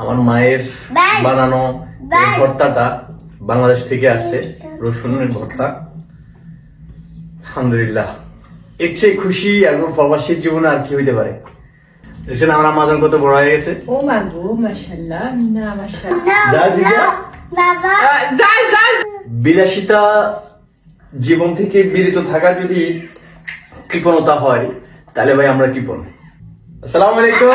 আমার মায়ের বানানো ভর্তাটা বাংলাদেশ থেকে আসছে রসুনের ভর্তা। আলহামদুলিল্লাহ। এর চেয়ে খুশি প্রবাসীর জীবনে আর কি হইতে পারে? দেখছেন আমার আমাজন কত বড় হয়ে গেছে। ও মা গো বাবা। বিলাসিতা জীবন থেকে বিরত থাকা যদি কৃপণতা হয় তাহলে ভাই আমরা কৃপণ। আসসালামু আলাইকুম।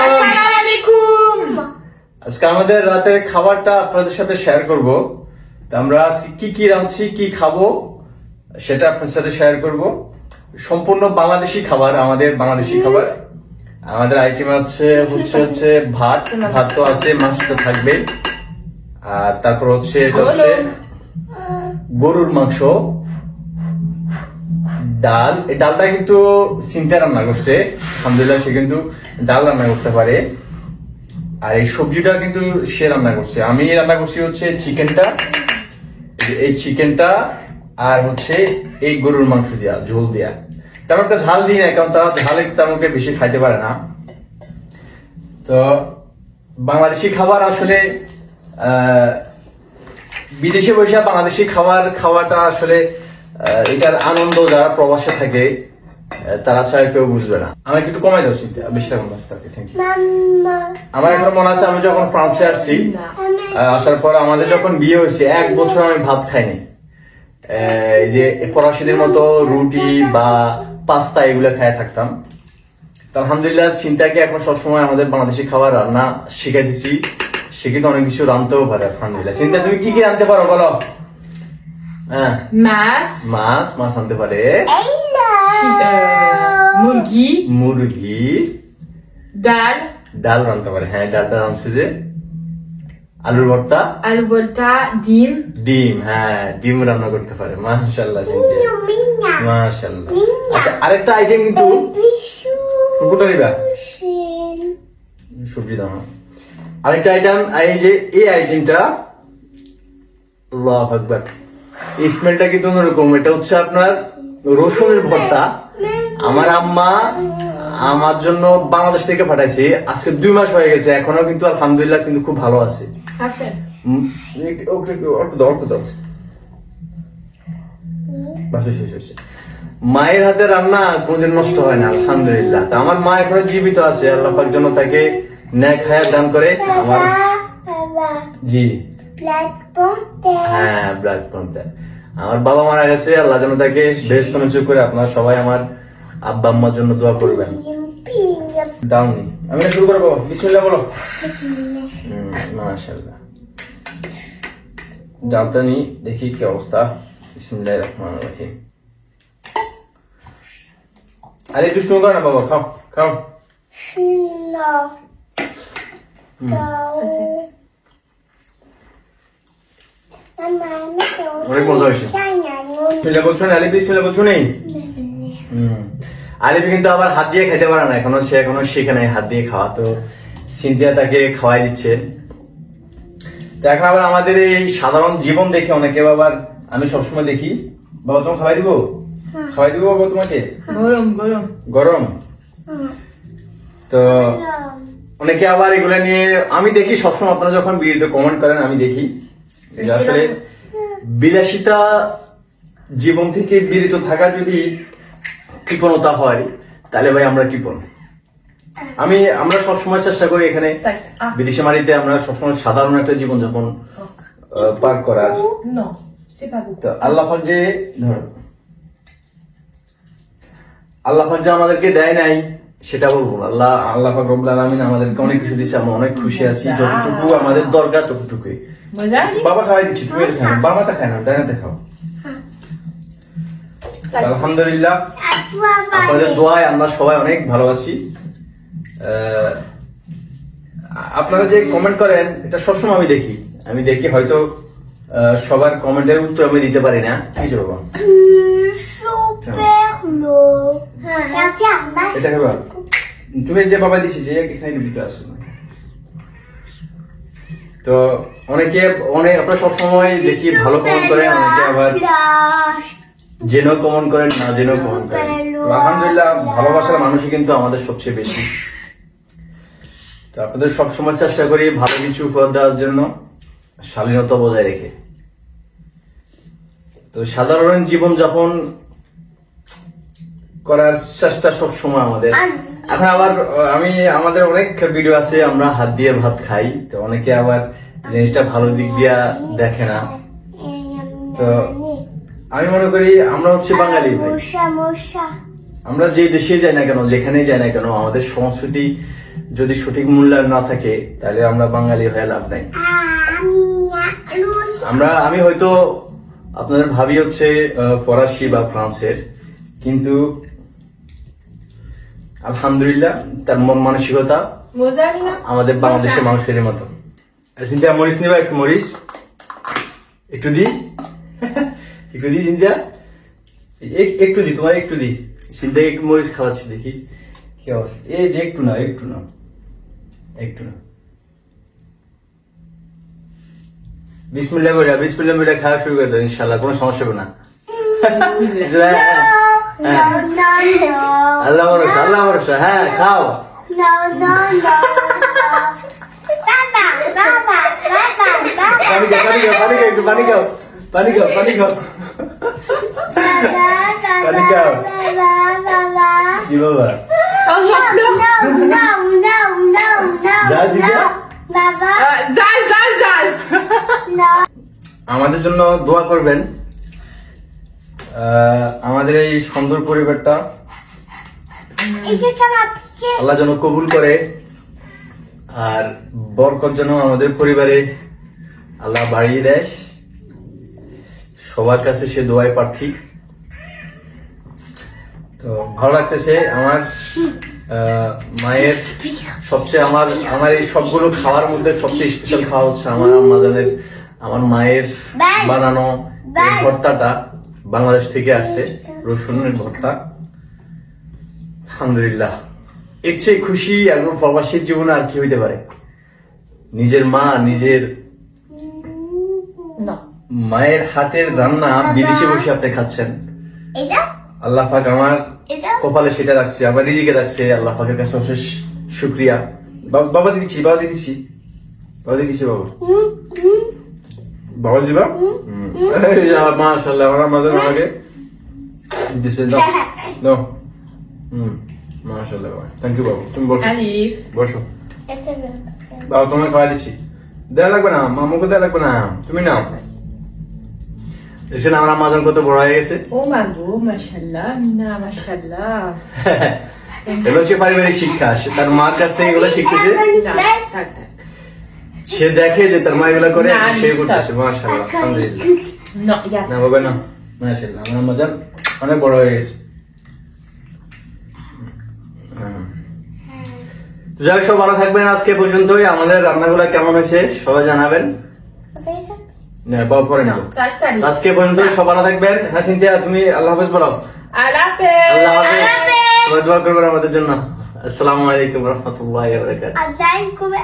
আজকে আমাদের রাতের খাবারটা আপনাদের সাথে শেয়ার করব। তো আমরা আজকে কি কি রাঁধছি কি খাব সেটা আপনার সাথে শেয়ার করব। সম্পূর্ণ বাংলাদেশি খাবার আমাদের বাংলাদেশি খাবার। আমাদের আইটেম হচ্ছে হচ্ছে হচ্ছে ভাত। ভাত তো আছে মাছ তো থাকবে। আর তারপর হচ্ছে এটা হচ্ছে গরুর মাংস। ডাল। এই ডালটা কিন্তু চিন্তা রান্না করছে। আলহামদুলিল্লাহ সে কিন্তু ডাল রান্না করতে পারে। আর এই সবজিটা কিন্তু সে রান্না করছে। আমি রান্না করছি হচ্ছে চিকেনটা, এই চিকেনটা আর হচ্ছে এই গরুর মাংস দিয়া, ঝোল দিয়া। তেমন একটা ঝাল দিই না কারণ তারা ঝাল তেমনকে বেশি খাইতে পারে না। তো বাংলাদেশি খাবার আসলে বিদেশে বসে বাংলাদেশি খাবার খাওয়াটা আসলে এটার আনন্দ যারা প্রবাসে থাকে তারা ছাড়া কেউ বুঝবে না। আমাকে একটু কমাই দাও চিন্তা বেশি রাখুন থাকে থ্যাংক ইউ আমার এখন মনে আছে আমি যখন ফ্রান্সে আসছি আসার পর আমাদের যখন বিয়ে হয়েছে এক বছর আমি ভাত খাইনি। এই যে ফরাসিদের মতো রুটি বা পাস্তা এগুলো খাই থাকতাম। তো আলহামদুলিল্লাহ চিন্তাকে এখন সবসময় আমাদের বাংলাদেশি খাবার রান্না শিখে দিচ্ছি সে কিন্তু অনেক কিছু রাঁধতেও পারে আলহামদুলিল্লাহ। চিন্তা তুমি কি কি রাঁধতে পারো বলো? হ্যাঁ। মাছ। মাছ মাছ আনতে পারে। মুরগি মুরগি ডাল ডাল পারে হ্যাঁ ডালটা রাঁধছে যে। আলুর ভর্তা। আলু ভর্তা ডিম। ডিম হ্যাঁ ডিম রান্না করতে পারে মিনা মাশাল্লাহ আচ্ছা আরেকটা আইটেম কিন্তু। কোনটা নিবা? সবজি দাও হ্যাঁ। আরেকটা আইটেম এই যে এই আইটেমটা আল্লাহ আকবার। এই স্মেলটা কিন্তু অন্যরকম এটা হচ্ছে আপনার রসুনের ভর্তা আমার আম্মা আমার জন্য বাংলাদেশ থেকে পাঠাইছে। আজকে দুই মাস হয়ে গেছে এখনও কিন্তু আলহামদুলিল্লাহ কিন্তু খুব ভালো আছে। মায়ের হাতে রান্না কোনদিন নষ্ট হয় না আলহামদুলিল্লাহ। তা আমার মা এখনও জীবিত আছে আল্লাহ পাক যেন তাকে ন্যায় খায়ার দান করে আমার জি। হ্যাঁ ব্লাড পন্থার আমার বাবা মারা গেছে আল্লাহ যেন তাকে বেশ নসিব করে আপনারা সবাই আমার আব্বা আম্মার জন্য দোয়া করবেন। ডাউনি আমি না শুরু করব। বিসমিল্লাহ বলো। মাশাআল্লাহ। ডালটা নি দেখি কি অবস্থা। বিসমিল্লাহির রহমানির রহিম। আরে দুষ্টু করো না বাবা খাও খাও। No. আছে। অনেক মজা হয়েছে। বিসমিল্লাহ বলছো না? আলিফ বিসমিল্লাহ বলছো নেই হুম। কিন্তু আবার হাত দিয়ে খেতে পারে না। এখনও সে এখনও শেখে নাই হাত দিয়ে খাওয়া। তো সিনথিয়া তাকে খাওয়াই দিচ্ছে। তো এখন আবার আমাদের এই সাধারণ জীবন দেখে অনেকে আবার আমি সবসময় দেখি বাবা তোমাকে খাওয়াই দিব? খাওয়াই দিব বাবা তোমাকে? গরম গরম। গরম? তো অনেকে আবার এগুলা নিয়ে আমি দেখি সবসময়। আপনারা যখন ভিডিওতে কমেন্ট করেন আমি দেখি। যে আসলে বিলাসিতা জীবন থেকে বিরত থাকা যদি কৃপণতা হয় তাহলে ভাই আমরা কৃপণ। আমি আমরা সবসময় চেষ্টা করি এখানে। বিদেশি মাটিতে আমরা সবসময় সাধারণ একটা জীবন যাপন পার করার। তো আল্লাহ যে ধর আল্লাহ যে আমাদেরকে দেয় নাই সেটা বলব আল্লাহ আল্লাহ পাক রব্বুল আলামিন আমাদেরকে অনেক কিছু দিচ্ছে আমরা অনেক খুশি আছি যতটুকু আমাদের দরকার ততটুকুই। মজা? বাবা খাওয়াই দিচ্ছি তুমি এটা খাও বাবাটা খায় না ডানাতে খাও। আলহামদুলিল্লাহ আপনাদের দোয়ায় আমরা সবাই অনেক ভালো আছি। আহ, আপনারা যে কমেন্ট করেন এটা সবসময় আমি দেখি। আমি দেখি হয়তো আহ, সবার কমেন্টের উত্তর আমি দিতে পারি না। কি হয়েছে বাবা? এটা খাবা তুমি যে বাবা দিছি যে এখানে দিতে আসো তো অনেকে, অনেক, আপনারা সবসময় দেখি ভালো কমেন্ট করেন অনেকে আবার জেনেও কমেন্ট করেন না জেনেও কমেন্ট করেন আলহামদুলিল্লাহ, ভালোবাসার মানুষই কিন্তু আমাদের সবচেয়ে বেশি। তো আপনাদের সবসময় চেষ্টা করি ভালো কিছু উপহার দেওয়ার জন্য, শালীনতা বজায় রেখে। তো সাধারণ জীবন যাপন করার চেষ্টা সব সময় আমাদের এখন আবার আমি আমাদের অনেক ভিডিও আছে আমরা হাত দিয়ে ভাত খাই তো অনেকে আবার জিনিসটা ভালো দিক দিয়া দেখে না। তো আমি মনে করি আমরা হচ্ছে বাঙালি ভাই। আমরা যে দেশে যাই না কেন যেখানেই যাই না কেন আমাদের সংস্কৃতি যদি সঠিক মূল্যায়ন না থাকে তাহলে আমরা বাঙালি হয়ে লাভ নাই। আমরা আমি হয়তো আপনাদের ভাবি হচ্ছে ফরাসি বা ফ্রান্সের কিন্তু আলহামদুলিল্লাহ তার মন মানসিকতা আমাদের বাংলাদেশের মানুষের মতো চিন্তা মরিচ নিবা একটু মরিচ একটু দি। একটু দি চিন্তা একটু দি তোমার একটু দি। চিন্তা একটু মরিচ খাওয়াচ্ছি দেখি কি অবস্থা। এই যে একটু না একটু না একটু না বিসমিল্লাহ বলে বিসমিল্লাহ বলে খাওয়া শুরু করে দাও ইনশাল্লাহ কোনো সমস্যা হবে না। আল্লাহ ভরসা আল্লাহ হ্যাঁ খাও আমাদের জন্য দোয়া করবেন। আমাদের এই সুন্দর পরিবারটা আল্লাহ যেন কবুল করে আর বরকত যেন আমাদের পরিবারে আল্লাহ বাড়িয়ে দেয়। সবার কাছে সে দোয়াই প্রার্থী। তো ভালো লাগতেছে আমার মায়ের সবচেয়ে আমার আমার এই সবগুলো খাওয়ার মধ্যে সবচেয়ে স্পেশাল খাওয়া হচ্ছে আমার আম্মাজানের আমার মায়ের বানানো ভর্তাটা। বাংলাদেশ থেকে আসছে রসুনের ভর্তা। আলহামদুলিল্লাহ। এর চেয়ে খুশি একজন প্রবাসীর জীবনে আর কি হইতে পারে? নিজের মা নিজের মায়ের হাতের রান্না বিদেশে বসে আপনি খাচ্ছেন। আল্লাহ পাক আমার কপালে সেটা রাখছে আবার নিজেকে রাখছে। আল্লাহ পাকের কাছে অশেষ শুক্রিয়া। বাবা বাবা দিচ্ছি বাবা দিচ্ছি বাবা দিচ্ছি বাবা। বাবা দিবা? মাশাল্লাহ আমার আমাদের আমাকে দিচ্ছে দাও দাও হুম মাশাল্লাহ বাবা। থ্যাংক ইউ বাবা। তুমি বসো. বসো। এটা বাবা খাওয়া দিচ্ছি। দেওয়া লাগবে না মামুকে দেওয়া লাগবে না তুমি নাও। দেখছেন আমার আমাজন কত বড় হয়ে গেছে। Mina, mashallah. এগুলো হচ্ছে পারিবারিক শিক্ষা তার মার কাছ থেকে এগুলো শিখতেছে. সে দেখে যে তার মা এগুলো করে না, সে করতেছে মাশাআল্লাহ আলহামদুলিল্লাহ। না বাবা না। মাশাআল্লাহ আমার অনেক বড় হয়ে গেছে। তো যাই হোক, সব ভালো থাকবেন আজকে পর্যন্তই। আমাদের রান্নাগুলো কেমন হয়েছে সবাই জানাবেন। না, বাবা পরে. আজকে পর্যন্ত সব ভালো থাকবেন। হ্যাঁ সিনথিয়া তুমি আল্লাহ হাফেজ বলো। আল্লাহ হাফেজ। দোয়া করবেন আমাদের জন্য। আসসালামু আলাইকুম রহমতুল্লাহ বারাকাতুহু।